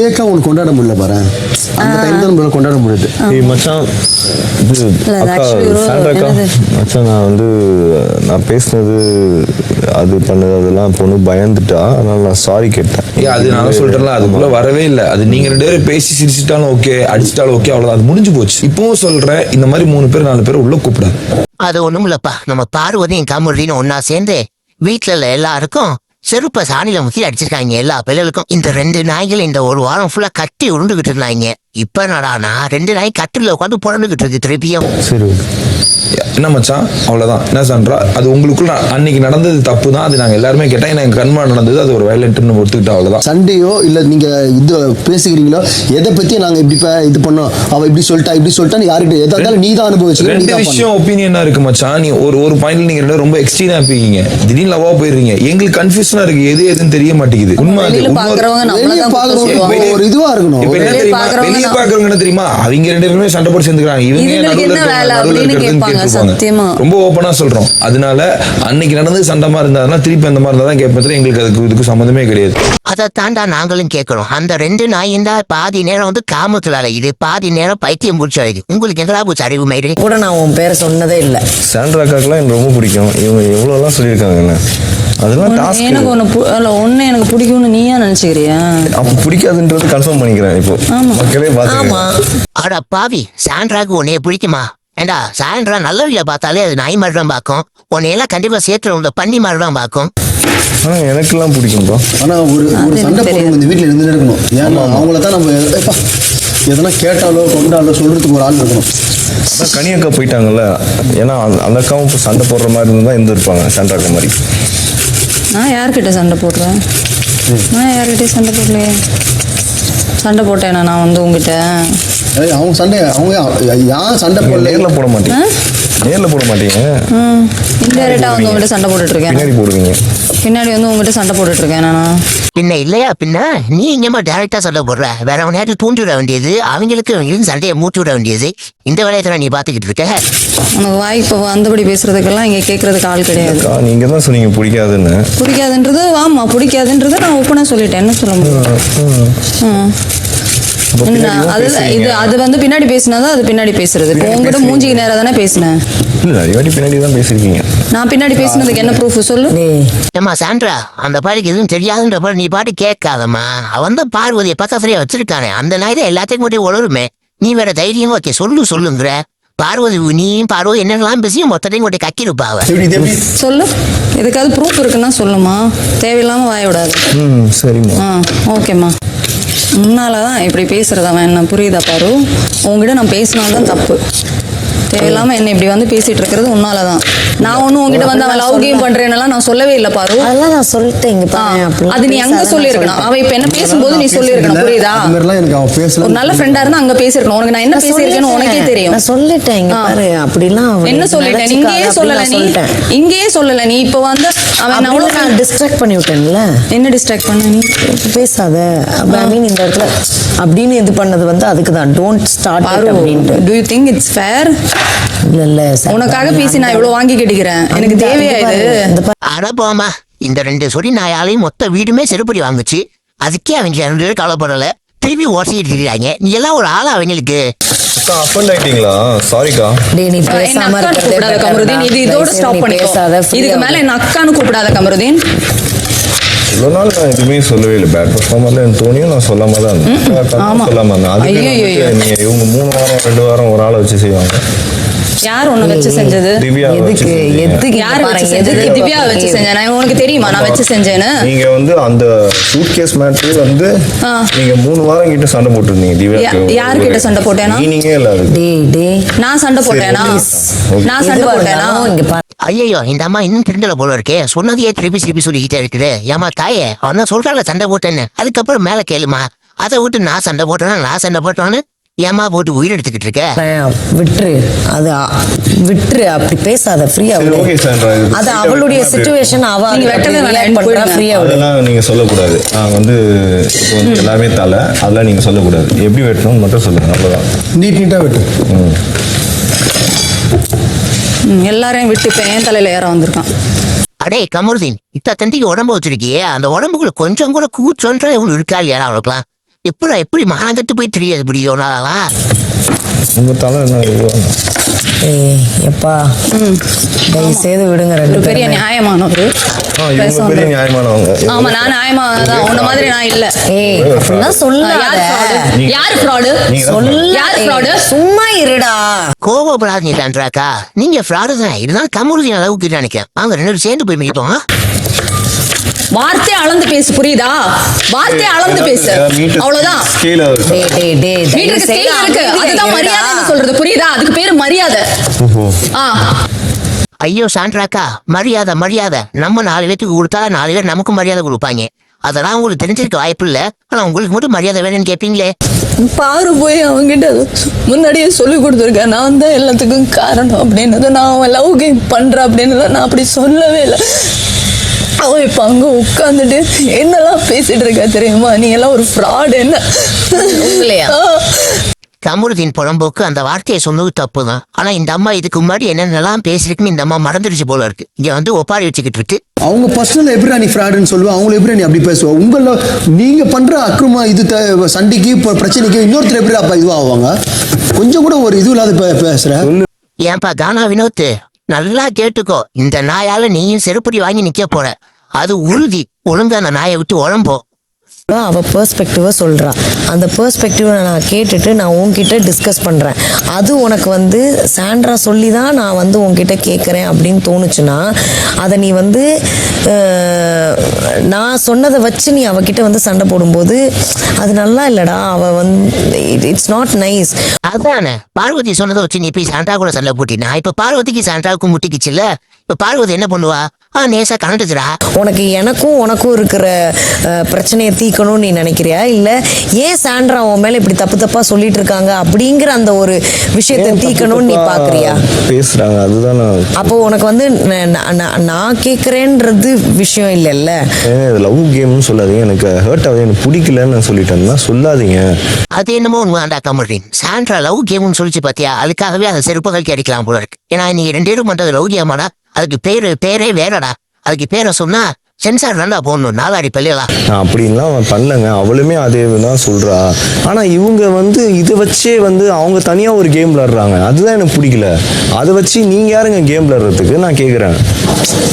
ஃபேக்காக உனக்கு கொண்டாட முடியல பாரு. அந்த டைம் தான் நம்மளால கொண்டாட முடியுது. ஏய் மச்சான் இது அக்கா? மச்சான் நான் வந்து நான் பேசுனது அது பண்ணது அதெல்லாம் பொண்ணு பயந்துட்டா அதனால நான் சாரி கேட்டேன். ஏ அது நான் சொல்றேன்ல அதுக்குள்ள வரவே இல்லை. அது நீங்க ரெண்டு பேரும் பேசி சிரிச்சிட்டாலும் ஓகே அடிச்சிட்டாலும் ஓகே அவ்வளவுதான். அது முடிஞ்சு போச்சு. இப்பவும் சொல்றேன் இந்த மாதிரி மூணு பேர் நாலு பேர் உள்ள கூப்பிடாது. அது ஒண்ணும் இல்லப்பா. நம்ம பார்வதியும் கமுரியும் ஒன்னா சேர்ந்து வீட்டுல எல்லாருக்கும் செருப்ப சாணியில முத்தி அடிச்சிருக்காங்க எல்லா பிள்ளைகளுக்கும். இந்த ரெண்டு நாய்கள் இந்த ஒரு வாரம் ஃபுல்லா கட்டி உருண்டுகிட்டு இருந்தாங்க. இப்ப நடானா? ரெண்டு நாய் கட்டில உட்காந்து புறந்துகிட்டு இருக்கு திருப்பியும். சரி என்ன மச்சான்? அவ்வளவுதான். என்ன சொல்றா அது உங்களுக்குள்ள அன்னைக்கு நடந்தது தப்பு தான் அது நாங்க எல்லாருமே கேட்டா எனக்கு கண்மா நடந்தது. அது ஒரு வயலண்ட்னு ஒத்துக்கிட்டா அவ்வளவுதான். சண்டையோ இல்லை நீங்கள் இது பேசுகிறீங்களோ எதை பற்றி நாங்கள் இப்படி இது பண்ணோம். அவள் இப்படி சொல்லிட்டா இப்படி சொல்லிட்டா யார்கிட்ட எதா இருந்தாலும் நீ தான் அனுபவிச்சுக்க நீ ரெண்டு விஷயம் ஒப்பீனியனா இருக்கு மச்சான். நீ ஒரு ஒரு பாயிண்ட்ல நீங்க ரெண்டு ரொம்ப எக்ஸ்ட்ரீனா இருப்பீங்க. திடீர்னு லவா போயிருங்க எங்களுக்கு கன்ஃபியூஷனா இருக்கு. எது எதுன்னு தெரிய மாட்டேங்குது. உண்மை ஒரு இதுவா இருக்கணும். இப்ப என்ன வெளிய. பாக்குறவங்க என்ன தெரியுமா? அவங்க ரெண்டு பேருமே சண்டை போட்டு சேர்ந்துக்கிறாங்க. இவங்க நடுவுல இருக்கிறதுன்னு. ரொம்ப ஓப்பனா சொல்றோம். அதனால அன்னைக்கு நடந்தது சண்டமா இருந்ததுனா திருப்பி அந்த மாதிரி இருந்தா தான் கேட்பேன். தவிர எங்களுக்கு அதுக்கு இதுக்கு சம்மந்தமே கிடையாது. அதை தாண்டா நாங்களும் கேட்கிறோம் அந்த ரெண்டு நாயும் தான் பாதி நேரம் வந்து காமத்துல அலையுது பாதி நேரம் பைத்தியம் பிடிச்சி அலையுது உங்களுக்கு எங்கடா போச்சு அறிவு மயிறு கூட நான் உன் பேரை சொன்னதே இல்லை. சாண்ட்ராக்காக்கெல்லாம் எனக்கு ரொம்ப பிடிக்கும். இவங்க எவ்வளோலாம் சொல்லியிருக்காங்க என்ன? அதெல்லாம் டாஸ்க் எனக்கு ஒண்ணு பு- இல்ல ஒண்ணு எனக்கு பிடிக்கும்னு நீயா நினைச்சுக்கிறியா? அப்போ பிடிக்காதுன்றது கன்ஃபார்ம் பண்ணிக்கிறேன் இப்போ. மக்களே ஆமா. பார்த்து அட பாவி சாண்ட்ராக்கு உன்னைய பிடிக்குமா? ஏண்டா சாண்ட்ரா நல்லவங்கள பார்த்தாலே அது நாய் மாதிரி தான் பார்க்கும். உன்னையெல்லாம் கண்டிப்பா சேர்த்து உள்ள பண்ணி மாதிரி தான் பார்க்கும். ஆனால் எனக்கெல்லாம் பிடிக்கும்ப்பா ஆனால் ஒரு ஒரு சண்டை போடுறவங்க இந்த வீட்டில் இருந்துட்டு இருக்கணும். ஏன்னா அவங்கள தான் நம்ம எப்பா, எதனா கேட்டாலோ கொண்டாலோ சொல்றதுக்கு ஒரு ஆள் இருக்கணும். அதான் கனி அக்கா போயிட்டாங்கல்ல. ஏன்னா அந்த- அக்காவும் இப்போ சண்டை போடுற மாதிரி இருந்தால் இருந்து இருப்பாங்க சாண்ட்ராக்கா மாதிரி. நான் யார்கிட்ட சண்டை போடுறேன்? நான் யார்கிட்டயும் சண்டை போடலையே. சண்டை போட்டேனா நான் வந்து உங்ககிட்ட ஏய், அவங்க சண்டை அவங்க யான் சண்டை நீங்க போடல. நேர்ல போட மாட்டீங்க. நேர்ல போட மாட்டீங்க. இன்டெரக்டா வந்து உங்ககிட்ட சண்டை போட்டுட்டு இருக்கேன் பின்னாடி போடுவீங்க. பின்னாடி வந்து உங்ககிட்ட சண்டை போட்டுட்டு இருக்கேன் நானா. பின்ன இல்லையா பின்ன? நீ எங்கேயுமா டேரக்டா சண்டை போடுற. வேற அவன் நேரத்தில் தூண்டி விட வேண்டியது அவங்களுக்கு இவங்களுக்கு சண்டையை மூட்டி விட வேண்டியது. இந்த வேலையத்தை நீ பார்த்துக்கிட்டு இருக்க. உனக்கு வாய்ப்பு வந்தபடி பேசுறதுக்கெல்லாம் இங்க கேட்கறதுக்கு ஆள் கிடையாது. நீங்க தான் சொன்னீங்க பிடிக்காதுன்னு. பிடிக்காதுன்றது ஆமா பிடிக்காதுன்றது நான் ஓப்பனா சொல்லிட்டேன். என்ன சொல்ல முடியும்? அது அது வந்து பின்னாடி பேசினாதான் அது பின்னாடி பேசுறது. உங்ககிட்ட மூஞ்சிக்கு நேரா தானே பேசினேன் இல்ல நிறைய வாட்டி பின்னாடி தான் பேசியிருக்கீங்க நான் பின்னாடி பேசினதுக்கு என்ன ப்ரூஃப் சொல்லு. ஏம்மா சாண்ட்ரா அந்த பாட்டுக்கு எதுவும் தெரியாதுன்ற பாடு நீ பாட்டு கேட்காதம்மா. அவன் தான் பார்வதியை பக்கத்துலயே வச்சிருக்கானே. அந்த நாய் தான் எல்லாத்தையும் கூட உளருமே நீ வேற தைரியம் ஓகே சொல்லு சொல்லுங்கிற. பார்வதி நீயும் பார்வதி என்னெல்லாம் பேசி மொத்தத்தையும் கொண்டு கக்கிருப்பாவ சொல்லு. எதுக்காவது ப்ரூஃப் இருக்குன்னா சொல்லுமா. தேவையில்லாம வாய விடாது. ம் சரிம்மா. ஆ ஓகேம்மா. முன்னால் தான் இப்படி பேசுறது அவன் என்ன புரியுதா பாரு? உங்ககிட்ட நான் பேசினால்தான் தப்பு. தேவையில்லாம என்ன இப்படி வந்து பேசிட்டு இருக்கிறது உன்னால தான் நான் ஒன்றும் உங்ககிட்ட வந்து அவன் லவ் கேம் பண்றேன்னெல்லாம் நான் சொல்லவே இல்லை பாரு. அதெல்லாம் நான் சொல்லிட்டேன் அது நீ அங்க சொல்லியிருக்கணும். சொல்லிட்டேன். அவ இப்ப என்ன பேசும்போது நீ சொல்லியிருக்கணும் புரியுதா? அவன் ஒரு நல்ல ஃப்ரெண்டா இருந்தா அங்க பேசியிருக்கணும். உனக்கு நான் என்ன நான் பேசியிருக்கேன்னு உனக்கே. தெரியும். நான் சொல்லிட்டேன் இங்க. பாரு அப்படிலாம் அவனை என்ன சொல்லிட்டேன்? இங்கேயே சொல்லல நீ. சொல்லிட்டேன். இங்கேயே சொல்லல நீ. இப்ப வந்து அவன் அவனை அவ்வளவு நான் டிஸ்ட்ராக்ட் பண்ணி விட்டேன்ல. என்ன டிஸ்ட்ராக்ட் பண்ண நீ? பேசாத. ஐ மீன் இந்த இடத்துல அப்படின்னு இது பண்ணது வந்து அதுக்கு தான் டோன்ட் ஸ்டார்ட் அப்படின்ட்டு. Do you think it's fair இல்ல இல்ல உனக்காக பேசி நான் இவ்வளவு வாங்கி கேட்டுக்கிறேன். எனக்கு தேவையா இது. அட போமா இந்த ரெண்டு சொறி நாயாலையும் மொத்த வீடுமே செருப்படி வாங்குச்சு. அதுக்கே அவங்க ரெண்டு பேரும் கவலைப்படல. திருப்பி ஓட்டிட்டு இருக்கிறாங்க. நீ எல்லாம் ஒரு ஆளா அவங்களுக்கு இதுக்கு மேல. என்ன அக்கான்னு கூப்பிடாத கமருதீன். இவ்வளோ நாள் நான் எதுவுமே சொல்லவே இல்லை. பேட் பர்ஃபார்மர்ல எனக்கு தோணியும் நான் சொல்லாம தான் இருந்தேன். சொல்லாம இருந்தேன். அதுக்கு இவங்க மூணு வாரம் ரெண்டு வாரம் ஒரு ஆளை வச்சு செய்வாங்க. யார் உன்னை வச்சு செஞ்சது? எதுக்கு. எதுக்கு யார் வச்சு எதுக்கு திவ்யா வச்சு செஞ்சேன் நான் உனக்கு தெரியுமா? நான் வச்சு செஞ்சேன்னு. நீங்க வந்து அந்த சூட் கேஸ் மேட்ரு வந்து. நீங்க மூணு வாரம் கிட்ட சண்டை போட்டுருந்தீங்க திவ்யா யா- யார்கிட்ட சண்டை போட்டேனா? நீங்க இல்ல அது டேய் டேய். நான் சண்டை போட்டேனா. நான் சண்டை போட்டேனா? இங்க பாரு. ஐயோ இந்த அம்மா இன்னும் திருண்டல போல இருக்கே. சொன்னதையே திருப்பி திருப்பி சொல்லிக்கிட்டே இருக்குது. ஏமா தாயே அவன் சொல்றாங்க சண்டை போட்டேன்னு. அதுக்கப்புறம் மேல கேளுமா. அதை விட்டு நான் சண்டை போட்டேன்னா நான் சண்டை போட்டோன்னு? ஏமா போட்டு உயிர் எடுத்துக்கிட்டு இருக்க? விட்டுரு. அது விட்டுரு. அப்படி பேசாத ஃப்ரீயா இது அது அவளுடைய சுச்சுவேஷன் அவ நீங்க வெட்டவே வேணாம், பண்றா. ஃப்ரீயா விடு. அதெல்லாம் நீங்க சொல்லக்கூடாது. நான் வந்து இப்போ வந்து எல்லாமே தலை. அதெல்லாம் நீங்க சொல்லக்கூடாது. எப்படி வெட்டணும்னு மட்டும் சொல்லுங்க அவ்வளவுதான். நீட் நீட்டாக வெட்டு எல்லாரையும் விட்டு இப்ப என் தலையில ஏற வந்திருக்கான். அடே கமருதீன் இத்த தண்டிக்கு உடம்பு வச்சிருக்கியே? அந்த உடம்புக்குள்ள கொஞ்சம் கூட கூச்சொன்ற இவனு இருக்கா இல்லையா அவனுக்குலாம் எப்படா எப்படி மானங்கட்டு போய் தெரியாது முடியும் நாளா உங்க தலை என்ன இதுவாங்க? ஏய் எப்பா? தயவு செய்து விடுங்க ரெண்டு பெரிய நியாயமானவர். பெரிய. நியாயமானவங்க. ஆமா நான் நியாயமா தான் உன்ன மாதிரி நான் இல்ல. ஏய் அப்படிலாம் சொல்லாத. யார் fraud? சொல்ல யார் fraud? சும்மா இருடா. கோவப்படாதீங்க சான்றாக்கா நீங்க ஃப்ராடு தான். இதுதான் கமுருதி அளவுக்கு நினைக்கிறேன். வாங்க ரெண்டு பேரும் சேர்ந்து போய் மிதிப்போம் வார்த்தை அளந்து பேசு புரியுதா? வார்த்தை அளந்து பேசு. அவ்வளவுதான். ஸ்கேல் இருக்கு. அதுதான் சொல்றது. புரியுதா? அதுக்கு பேரு மரியாதை. ஆ. ஐயோ சான்றாக்கா மரியாதை மரியாதை. நம்ம நாலு பேத்துக்கு கொடுத்தா நாலு பேர் நமக்கு மரியாதை கொடுப்பாங்க. அதெல்லாம் உங்களுக்கு தெரிஞ்சிருக்க வாய்ப்பு இல்ல. ஆனா உங்களுக்கு மட்டும் மரியாதை வேணும்னு கேட்பீங்களே பாரு போய் அவன்கிட்ட முன்னாடியே சொல்லி கொடுத்துருக்கேன். நான் தான் எல்லாத்துக்கும் காரணம் அப்படின்னது நான் அவன் லவ் கேம் பண்றேன் அப்படின்னத நான் அப்படி சொல்லவே இல்லை. அவன் இப்ப அங்க உட்காந்துட்டு என்னெல்லாம் பேசிட்டு இருக்கா தெரியுமா? நீ எல்லாம் ஒரு ஃப்ராட் என்ன? உங்களையா? ஆ. கமுருதின் புறம்போக்கு அந்த வார்த்தையை சொன்னது தப்பு தான் ஆனா இந்த அம்மா இதுக்கு முன்னாடி என்னென்னலாம் பேசிருக்குன்னு இந்த அம்மா மறந்துடுச்சு போல இருக்கு. இங்க வந்து ஒப்பாரி வச்சுக்கிட்டு இருக்கு. அவங்க பர்சனல் எப்படி நீ ஃப்ராடுன்னு சொல்லுவா? அவங்கள எப்படி நீ அப்படி பேசுவா? உங்கள நீங்க பண்ற அக்கிரமா இது த- சண்டைக்கு இப்ப பிரச்சனைக்கு இன்னொருத்தர் எப்படி அப்ப இதுவாகுவாங்க கொஞ்சம் கூட ஒரு இது இல்லாத பேசுற. ஏன்பா கானா வினோத் நல்லா கேட்டுக்கோ. இந்த நாயால நீயும் செருப்படி வாங்கி நிக்க போற. அது உறுதி. ஒழுங்கா அந்த நாயை விட்டு உழம்போ. அவள் பெர்ஸ்பெக்டிவை சொல்கிறா அந்த பெர்ஸ்பெக்டிவை நான் கேட்டுட்டு நான் உன்கிட்ட டிஸ்கஸ் பண்ணுறேன் அது உனக்கு வந்து சாண்ட்ரா சொல்லி தான் நான் வந்து உன்கிட்ட கேட்குறேன் அப்படின்னு தோணுச்சுன்னா அதை நீ வந்து நான் சொன்னதை வச்சு நீ அவகிட்ட வந்து சண்டை போடும்போது அது நல்லா இல்லைடா. அவள் வந்து இட்ஸ் நாட் நைஸ் அதானே? பார்வதி சொன்னதை வச்சு நீ போய் சாண்டா கூட சண்டை போட்டினா இப்போ பார்வதிக்கு சாண்டாவுக்கு முட்டிக்குச்சுல்ல? இப்போ பார்வதி என்ன பண்ணுவா? நேசா கலந்துச்சுடா உனக்கு எனக்கும் உனக்கும் இருக்கிற பிரச்சனையை தீக்கணும்னு நீ நினைக்கிறியா? இல்ல ஏன் சாண்ட்ரா உன் மேல இப்படி தப்பு தப்பா சொல்லிட்டு இருக்காங்க அப்படிங்கிற அந்த ஒரு விஷயத்தை தீக்கணும்னு நீ தப்பா பாக்குறியா? பேசுறாங்க அதுதான். அப்போ உனக்கு வந்து நான் கேட்குறேன்றது விஷயம் இல்லைல்ல? லவ் கேம்னு சொல்லாதீங்க. எனக்கு ஹர்ட் ஆகுது. எனக்கு பிடிக்கலன்னு நான் சொல்லிட்டேன்னா சொல்லாதீங்க. அது என்னமோ உண்மை ஆண்டா கமர்றீன் சாண்ட்ரா லவ் கேம்னு சொல்லிச்சு பாத்தியா? அதுக்காகவே அந்த செருப்புகள் அடிக்கலாம் போல இருக்கு. ஏன்னா நீங்க ரெண்டு பேரும் பண்றது லவ் கேமாடா அதுக்கு பேரு பேரே வேணடா அதுக்கு பேரை சொன்னா சென்சார் நல்லா போடணும். நாலாடி பள்ளியலா நான் அப்படின்லாம் அவன் பண்ணலங்க. அவளுமே அதே தான் சொல்றா. ஆனா இவங்க வந்து இதை வச்சே வந்து அவங்க தனியா ஒரு கேம் விளாடுறாங்க அதுதான் எனக்கு பிடிக்கல. அதை வச்சு நீங்க யாருங்க கேம் விளாடுறதுக்கு நான் கேக்குறேன்.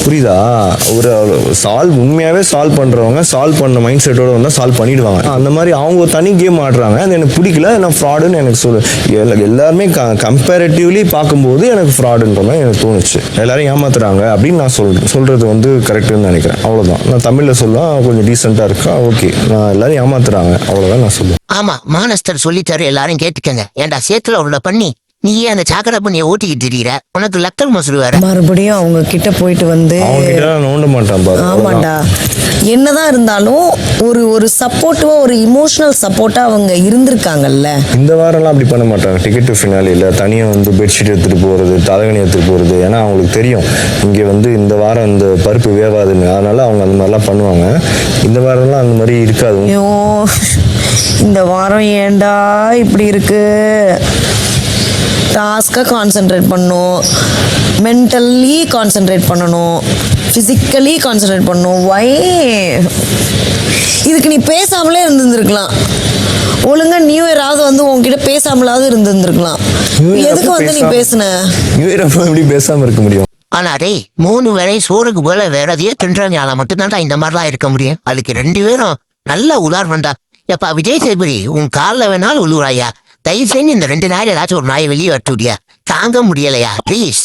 புரியுதா? ஒரு சால்வ் உண்மையாவே சால்வ் பண்றவங்க சால்வ் பண்ண மைண்ட் செட்டோட வந்தா சால்வ் பண்ணிடுவாங்க. அந்த மாதிரி அவங்க ஒரு தனி கேம் ஆடுறாங்க. அது எனக்கு பிடிக்கல. நான் ஃப்ராடுன்னு எனக்கு சொல்லு எல்லா- எல்லாருமே கம்பேரிட்டிவ்லி பார்க்கும்போது எனக்கு ஃப்ராடுன்ற மாதிரி எனக்கு தோணுச்சு. எல்லாரும் ஏமாத்துறாங்க அப்படின்னு நான் சொல் சொல்றது வந்து கரெக்டுன்னு நினைக்கிறேன். அவ்வளோதான் நான் தமிழில் சொல்லுவேன் கொஞ்சம் டீசெண்டாக இருக்கா ஓகே நான் எல்லாரும் ஏமாத்துறாங்க. அவ்வளோதான் நான் சொல்லுவேன். ஆமா மானஸ்தர் சொல்லித்தாரு எல்லாரும் கேட்டுக்கங்க. ஏன்டா சேத்துல அவரோட பண்ணி நீயே அந்த சாக்கடை பண்ணிய ஓட்டிக்கிட்டு தெரியற உனக்கு லக்கல் மசுரு வேற மறுபடியும் அவங்க கிட்ட போயிட்டு வந்து அவங்க கிட்ட நான் நோண்ட மாட்டேன் ஆமாண்டா. என்னதான் இருந்தாலும் ஒரு ஒரு சப்போர்ட்டிவா ஒரு இமோஷனல் சப்போர்ட்டா அவங்க இருந்திருக்காங்கல்ல. இந்த வாரம்லாம் அப்படி பண்ண மாட்டாங்க. டிக்கெட் ஃபினாலியில் தனியாக வந்து பெட்ஷீட் எடுத்துகிட்டு போகிறது தலைகணி எடுத்துகிட்டு போகிறது ஏன்னா அவங்களுக்கு தெரியும். இங்கே வந்து இந்த வாரம் இந்த பருப்பு வேவாதுன்னு. அதனால அவங்க அந்த மாதிரிலாம் பண்ணுவாங்க. இந்த வாரம்லாம் அந்த மாதிரி இருக்காது. இந்த வாரம் ஏன்டா இப்படி இருக்கு? டாஸ்க்காக கான்சென்ட்ரேட் பண்ணணும் மென்டல்லி கான்சென்ட்ரேட் பண்ணணும். ஃபிசிக்கலி கான்சென்ட்ரேட் பண்ணணும் வை இதுக்கு நீ பேசாமலே இருந்திருந்துருக்கலாம். ஒழுங்கா நியூ இயராவது வந்து உன்கிட்ட பேசாமலாவது இருந்திருந்துருக்கலாம். எதுக்கு வந்து நீ பேசுன? நியூ இயர் அப்போ எப்படி பேசாமல் இருக்க முடியும்? ஆனா டேய் மூணு வேளை சோறுக்கு போல வேற எதையோ தின்றாங்க மட்டும்தான்டா இந்த மாதிரிலாம் இருக்க முடியும். அதுக்கு ரெண்டு பேரும் நல்ல உதாரணம்டா. எப்பா விஜய் சேதுபதி உன் காலில் வேணாலும் உழுவுறாயா தயவு செஞ்சு இந்த ரெண்டு நாள் ஏதாச்சும் ஒரு நாயை வெளியே வரட்டுடியா தாங்க முடியலையா? ப்ளீஸ்